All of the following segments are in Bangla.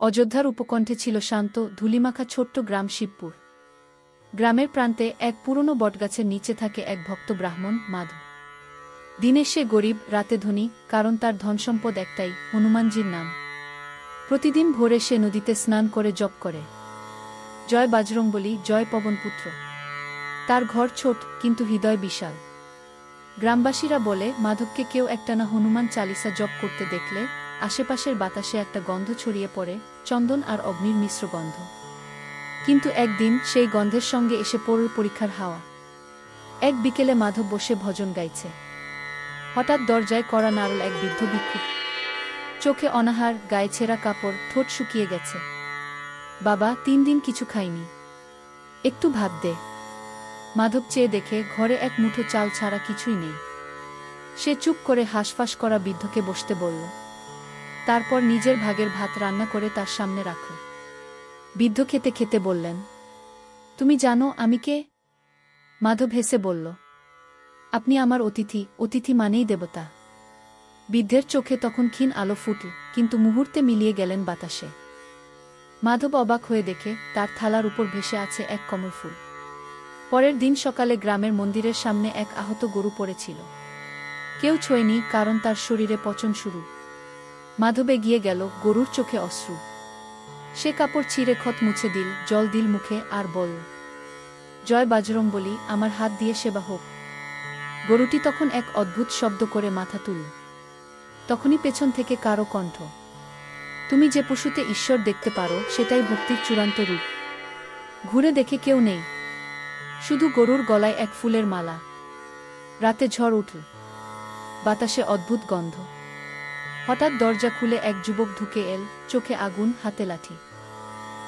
অযোধ্যার উপকণ্ঠে ছিল শান্ত, ধুলিমাখা ছোট্ট গ্রাম শিবপুর। গ্রামের প্রান্তে এক পুরনো বটগাছের নিচে থাকে এক ভক্ত ব্রাহ্মণ, মাধব। দিনে সে গরিব, রাতে ধনী, কারণ তার ধনসম্পদ একটাই, হনুমানজির নাম। প্রতিদিন ভোরে সে নদীতে স্নান করে, জপ করে। জয় বাজরংবলী, জয় পবনপুত্র। তার ঘর ছোট, কিন্তু হৃদয় বিশাল। গ্রামবাসীরা বলে, মাধবকে কেউ একটানা হনুমান চালিসা জপ করতে দেখলে, আশেপাশের বাতাসে একটা গন্ধ ছড়িয়ে পড়ে, চন্দন আর অগ্নির মিশ্র গন্ধ। কিন্তু একদিন সেই গন্ধের সঙ্গে এসে পড়ল পরীক্ষার হাওয়া। এক বিকেলে মাধব বসে ভজন গাইছে। হঠাৎ দরজায় করা নারল এক বৃদ্ধ ভিক্ষুক চোখে অনাহার, গায়ে ছেঁড়া কাপড়, ঠোঁট শুকিয়ে গেছে। বাবা, তিন দিন কিছু খাইনি। একটু ভাত দে। মাধব চেয়ে দেখে ঘরে এক মুঠো চাল ছাড়া কিছুই নেই। সে চুপ করে হাঁসফাঁস করা বৃদ্ধকে বসতে বলল। তারপর নিজের ভাগের ভাত রান্না করে তার সামনে রাখল। বৃদ্ধ খেতে খেতে বললেন, তুমি জানো আমি কে? মাধব হেসে বলল, আপনি আমার অতিথি অতিথি মানেই দেবতা। বৃদ্ধের চোখে তখন ক্ষীণ আলো ফুটল, কিন্তু মুহূর্তে মিলিয়ে গেলেন বাতাসে। মাধব অবাক হয়ে দেখে তার থালার উপর ভেসে আছে এক কমল ফুল। পরের দিন সকালে গ্রামের মন্দিরের সামনে এক আহত গরু পড়েছিল। কেউ ছোয়নি, কারণ তার শরীরে পচন শুরু। মাধবে গিয়ে গেল গরুর চোখে অশ্রু। সে কাপড় ছিঁড়ে ক্ষত মুছে দিল, জল দিল মুখে আর বলল, জয় বাজরং বলি আমার হাত দিয়ে সেবা হোক। গরুটি তখন এক অদ্ভুত শব্দ করে মাথা তুলল। তখনই পেছন থেকে কারও কণ্ঠ, তুমি যে পশুতে ঈশ্বর দেখতে পারো, সেটাই ভক্তির চূড়ান্ত রূপ। ঘুরে দেখে কেউ নেই শুধু গরুর গলায় এক ফুলের মালা। রাতে ঝড় উঠল। বাতাসে অদ্ভুত গন্ধ। হঠাৎ দরজা খুলে এক যুবক ঢুকে এল চোখে আগুন, হাতে লাঠি।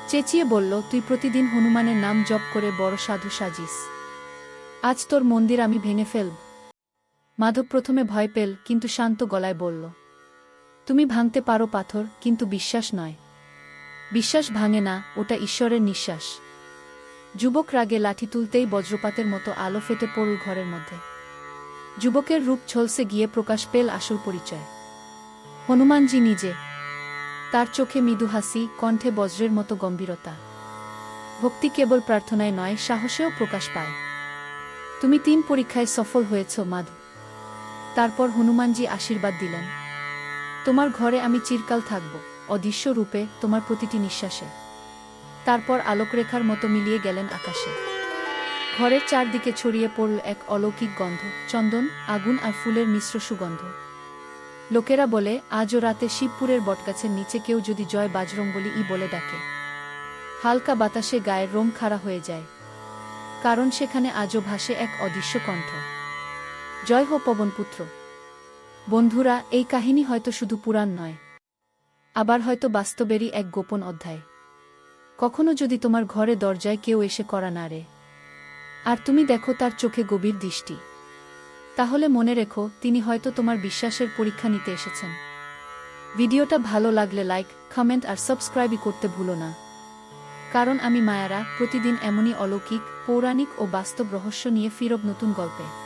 চেঁচিয়ে বলল, তুই প্রতিদিন হনুমানের নাম জপ করে বড় সাধু সাজিস। আজ তোর মন্দির আমি ভেঙে ফেলব মাধব প্রথমে ভয় পেল, কিন্তু শান্ত গলায় বলল, তুমি ভাঙতে পারো পাথর, কিন্তু বিশ্বাস নয়। বিশ্বাস ভাঙে না, ওটা ঈশ্বরের নিঃশ্বাস। যুবক রাগে লাঠি তুলতেই বজ্রপাতের মতো আলো ফেটে পড়ল ঘরের মধ্যে। যুবকের রূপ ঝলসে গিয়ে প্রকাশ পেল আসল পরিচয়। হনুমানজি নিজে। তার চোখে মৃদু হাসি, কণ্ঠে বজ্রের মতো গম্ভীরতা। ভক্তি কেবল প্রার্থনায় নয়, সাহসেও প্রকাশ পায়। তুমি তিন পরীক্ষায় সফল হয়েছ মাধব তারপর হনুমানজি আশীর্বাদ দিলেন। তোমার ঘরে আমি চিরকাল থাকব, অদৃশ্য রূপে তোমার প্রতিটি নিঃশ্বাসে। তারপর আলোকরেখার মতো মিলিয়ে গেলেন আকাশে। ঘরের চারদিকে ছড়িয়ে পড়ল এক অলৌকিক গন্ধ, চন্দন, আগুন আর ফুলের মিশ্র সুগন্ধ। লোকেরা বলে, আজও রাতে শিবপুরের বটগাছের নিচে কেউ যদি জয় বাজরং বলি ই বলে ডাকে। হালকা বাতাসে গায়ের রোম খাড়া হয়ে যায়। কারণ সেখানে আজও ভাসে এক অদৃশ্য কণ্ঠ। জয় হো পবনপুত্র বন্ধুরা, এই কাহিনী হয়তো শুধু পুরাণ নয়। আবার হয়তো বাস্তবেরই এক গোপন অধ্যায়। কখনো যদি তোমার ঘরে দরজায় কেউ এসে করা না রে আর তুমি দেখো তার চোখে গভীর দৃষ্টি। তাহলে মনে রেখো, তিনি হয়তো তোমার বিশ্বাসের পরীক্ষা নিতে এসেছেন। ভিডিওটা ভালো লাগলে লাইক কমেন্ট আর সাবস্ক্রাইবই করতে ভুলো না। কারণ আমি মায়ারা, প্রতিদিন এমনই অলৌকিক, পৌরাণিক ও বাস্তব রহস্য নিয়ে ফিরব নতুন গল্পে।